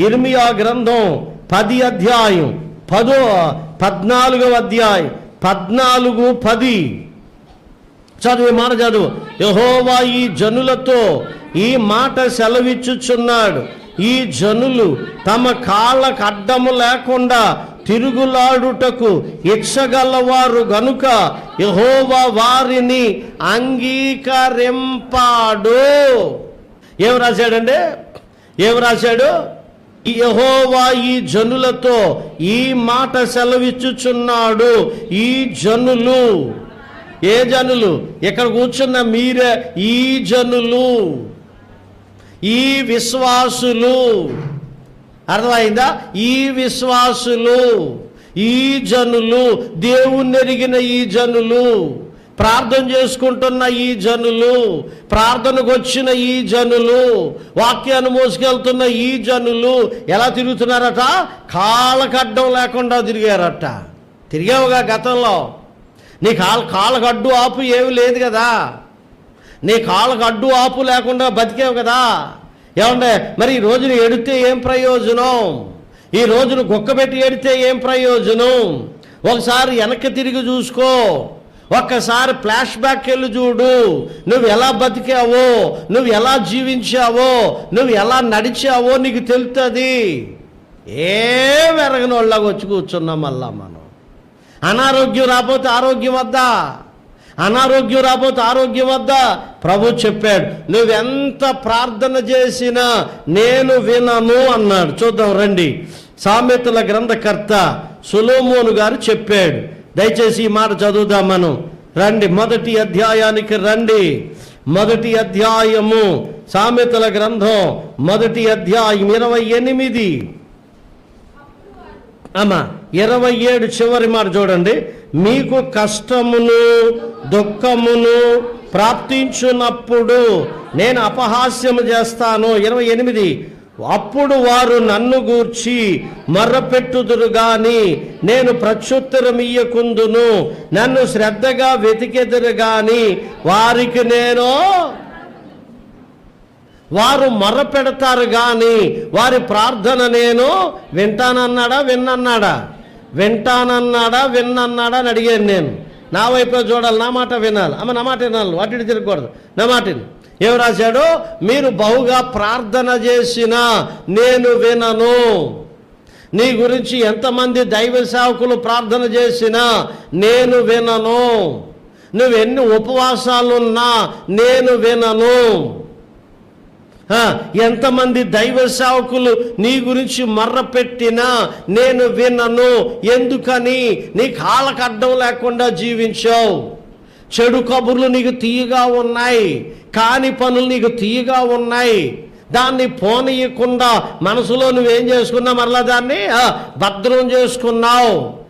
ఇర్మియా గ్రంథం పది అధ్యాయం పదో పద్నాలుగవ అధ్యాయం పద్నాలుగు పది. చదువు మాట చదువు? యహోవా ఈ జనులతో ఈ మాట సెలవిచ్చుచున్నాడు. ఈ జనులు తమ కాళ్ళకు అడ్డము లేకుండా తిరుగులాడుటకు ఇచ్చగలవారు గనుక యహోవా వారిని అంగీకరింపాడు. ఏం రాశాడండి? ఏం రాశాడు? యహోవా ఈ జనులతో ఈ మాట సెలవిచ్చుచున్నాడు. ఈ జనులు. ఏ జనులు? ఇక్కడ కూర్చున్న మీరే ఈ జనులు. ఈ విశ్వాసులు. అర్థమైందా? ఈ విశ్వాసులు. ఈ జనులు. దేవుణ్ణి ఎరిగిన ఈ జనులు. ప్రార్థన చేసుకుంటున్న ఈ జనులు ప్రార్థనకు వచ్చిన ఈ జనులు వాక్యాన్ని మోసుకెళ్తున్న ఈ జనులు ఎలా తిరుగుతున్నారట? కాళ్ళకడ్డం లేకుండా తిరిగారట. తిరిగావుగా గతంలో. నీ కాళ్ళ కాళ్ళకు అడ్డు ఆపు ఏమి లేదు కదా. నీ కాళ్ళకు అడ్డు ఆపు లేకుండా బతికావు కదా. ఏమంటే మరి ఈ రోజును ఎడితే ఏం ప్రయోజనం? ఈ రోజును గుక్కబెట్టి ఎడితే ఏం ప్రయోజనం? ఒకసారి వెనక్కి తిరిగి చూసుకో. ఒక్కసారి ఫ్లాష్ బ్యాక్ వెళ్ళి చూడు. నువ్వు ఎలా బతికావో నువ్వు ఎలా జీవించావో నువ్వు ఎలా నడిచావో నీకు తెలుస్తుంది ఏ వెరగని వాళ్ళగా వచ్చి కూర్చున్నాం మళ్ళా మనం. అనారోగ్యం రాకపోతే ఆరోగ్యం వద్దా? అనారోగ్యం రాబోతే ఆరోగ్యం వద్దా? ప్రభు చెప్పాడు నువ్వెంత ప్రార్థన చేసినా నేను వినను అన్నాడు. చూద్దాం రండి. సామెతల గ్రంథకర్త సులోమోను గారు చెప్పాడు దయచేసి ఈ మాట చదువుదాం మనం. రండి మొదటి అధ్యాయానికి రండి. మొదటి అధ్యాయము సామెతల గ్రంథం మొదటి అధ్యాయం ఇరవై ఎనిమిది. అమ్మా ఇరవై ఏడు చివరి మాట చూడండి. మీకు కష్టమును దుఃఖమును ప్రాప్తించున్నప్పుడు నేను అపహాస్యము చేస్తాను. ఇరవై ఎనిమిది. అప్పుడు వారు నన్ను గూర్చి మర్రపెట్టుదురు గాని నేను ప్రత్యుత్తరం ఇయ్యకుందును నన్ను శ్రద్ధగా వెతికెదురు గాని వారికి నేను వారు మర్రపెడతారు కానీ వారి ప్రార్థన నేను వింటానన్నాడా విన్నన్నాడా? వింటానన్నాడా విన్నన్నాడా అని అడిగాను నేను. నా వైపు చూడాలి నా మాట వినాలి. అమ్మ నా మాట వినాలి. వాటిని తిరగకూడదు. నా మాట ఏం రాశాడు? మీరు బహుగా ప్రార్థన చేసిన నేను వినను. నీ గురించి ఎంతమంది దైవ సేవకులు ప్రార్థన చేసినా నేను వినను. నువ్వు ఎన్ని ఉపవాసాలున్నా నేను వినను. ఎంతమంది దైవ సేవకులు నీ గురించి మర్ర పెట్టినా నేను వినను. ఎందుకని? నీ కాళ్ళకు అడ్డం లేకుండా జీవించావు. చెడు కబుర్లు నీకు తీయగా ఉన్నాయి కాని పనులు నీకు తీయగా ఉన్నాయి. దాన్ని పోనీయకుండా మనసులో నువ్వేం చేసుకున్నావు? మరలా దాన్ని భద్రం చేసుకున్నావు.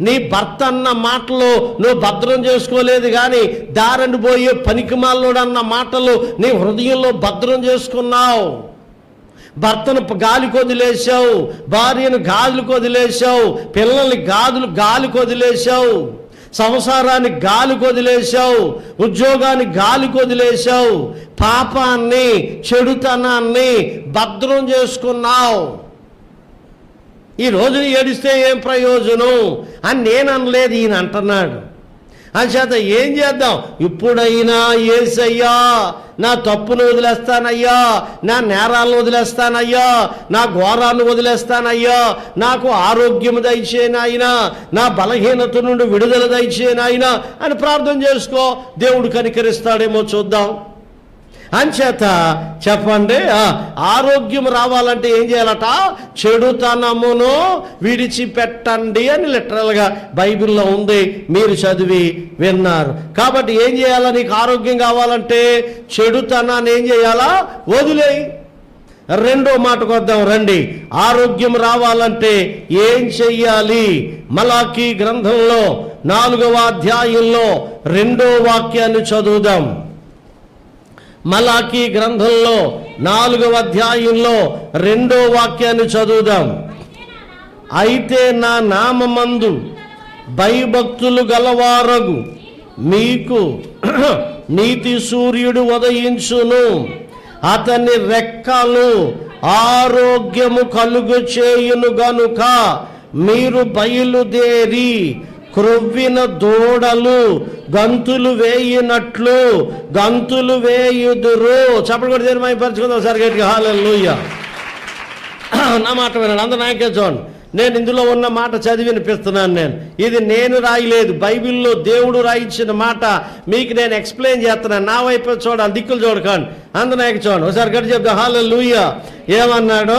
నీ భర్త అన్న మాటలు నువ్వు భద్రం చేసుకోలేదు కానీ దారండి పోయే పనికిమాలోడు అన్న మాటలు నీ హృదయంలో భద్రం చేసుకున్నావు. భర్తను గాలికి వదిలేసావు భార్యను గాజులు వదిలేసావు పిల్లల్ని గాజులు గాలికి వదిలేసావు సంసారాన్ని గాలి కొదిలేశావు ఉద్యోగాన్ని గాలి కొదిలేశావు పాపాన్ని చెడుతనాన్ని భద్రం చేసుకున్నావు. ఈ రోజుని ఏడిస్తే ఏం ప్రయోజనం అని నేను అనలేదు ఈయన అంటున్నాడు. అంచేత ఏం చేద్దాం? ఇప్పుడైనా ఏసయ్యా నా తప్పును వదిలేస్తానయ్యా నా నేరాలను వదిలేస్తానయ్యా నా ఘోరాలను వదిలేస్తానయ్యా నాకు ఆరోగ్యం దయచేనాయనా నా బలహీనత నుండి విడుదల దయచేనాయనా అని ప్రార్థన చేసుకో. దేవుడు కనికరిస్తాడేమో చూద్దాం. అంచేత చెప్పండి ఆరోగ్యం రావాలంటే ఏం చేయాలట? చెడుతనమును విడిచిపెట్టండి అని లిటరల్గా బైబిల్లో ఉంది. మీరు చదివి విన్నారు. కాబట్టి ఏం చేయాలా? నీకు ఆరోగ్యం కావాలంటే చెడుతనాన్ని ఏం చేయాలా? వదిలేయి. రెండో మాటకు వద్దాం రండి. ఆరోగ్యం రావాలంటే ఏం చెయ్యాలి? మలాకి గ్రంథంలో నాలుగవ అధ్యాయంలో రెండో వాక్యాన్ని చదువుదాం. మలాకి గ్రంథంలో నాలుగవ అధ్యాయంలో రెండో వాక్యాన్ని చదువుదాం. అయితే నా నామమందు భయభక్తులు గలవారగు మీకు నీతి సూర్యుడు ఉదయించును. అతని రెక్కలు ఆరోగ్యము కలుగు చేయును గనుక మీరు బయలుదేరి క్రొవ్విన దూడలు గంతులు వేయినట్లు గంతులు వేయుదురు. చప్పటి కూడా దేని మైపరుచుకుందాం ఒకసారి గట్టిగా. హాలూయ నా మాట వినండి. అందరూ నాయకే చూడండి నేను ఇందులో ఉన్న మాట చదివి వినిపిస్తున్నాను నేను. ఇది నేను రాయలేదు. బైబిల్లో దేవుడు రాయించిన మాట. మీకు నేను ఎక్స్ప్లెయిన్ చేస్తున్నాను. నా వైపు చూడండి. దిక్కులు చూడకండి. అందనాయక చూడండి ఒకసారి గడి చెప్తా. హాలో లూయ ఏమన్నాడు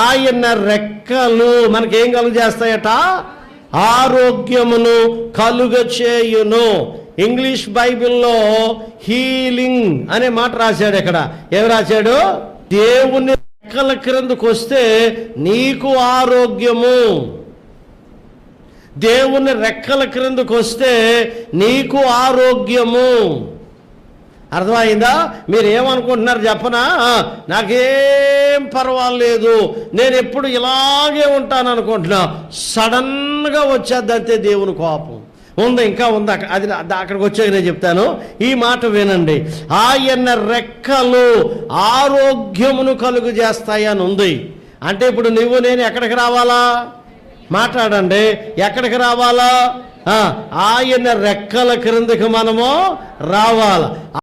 ఆయన రెక్కలు మనకేం కలుగు చేస్తాయట? ఆరోగ్యమును కలుగ చేయును ఇంగ్లీష్ బైబిల్లో హీలింగ్ అనే మాట రాశాడు ఇక్కడ ఏం రాశాడు? దేవుని రెక్కల క్రిందకు వస్తే నీకు ఆరోగ్యము. దేవుని రెక్కల క్రిందకు వస్తే నీకు ఆరోగ్యము. అర్థమైందా? మీరు ఏమనుకుంటున్నారు చెప్పనా నాకేం పర్వాలేదు. నేను ఎప్పుడు ఇలాగే ఉంటాను అనుకుంటున్నా సడన్గా వచ్చేది అంతే దేవుని కోపం. ఉంది ఇంకా ఉంది. అక్కడ అది అక్కడికి వచ్చాక నేను చెప్తాను. ఈ మాట వినండి. ఆయన రెక్కలు ఆరోగ్యమును కలుగు చేస్తాయి అని ఉంది. అంటే ఇప్పుడు నువ్వు నేను ఎక్కడికి రావాలా? మాట్లాడండి. ఎక్కడికి రావాలా? ఆయన రెక్కల క్రిందకి మనము రావాలా?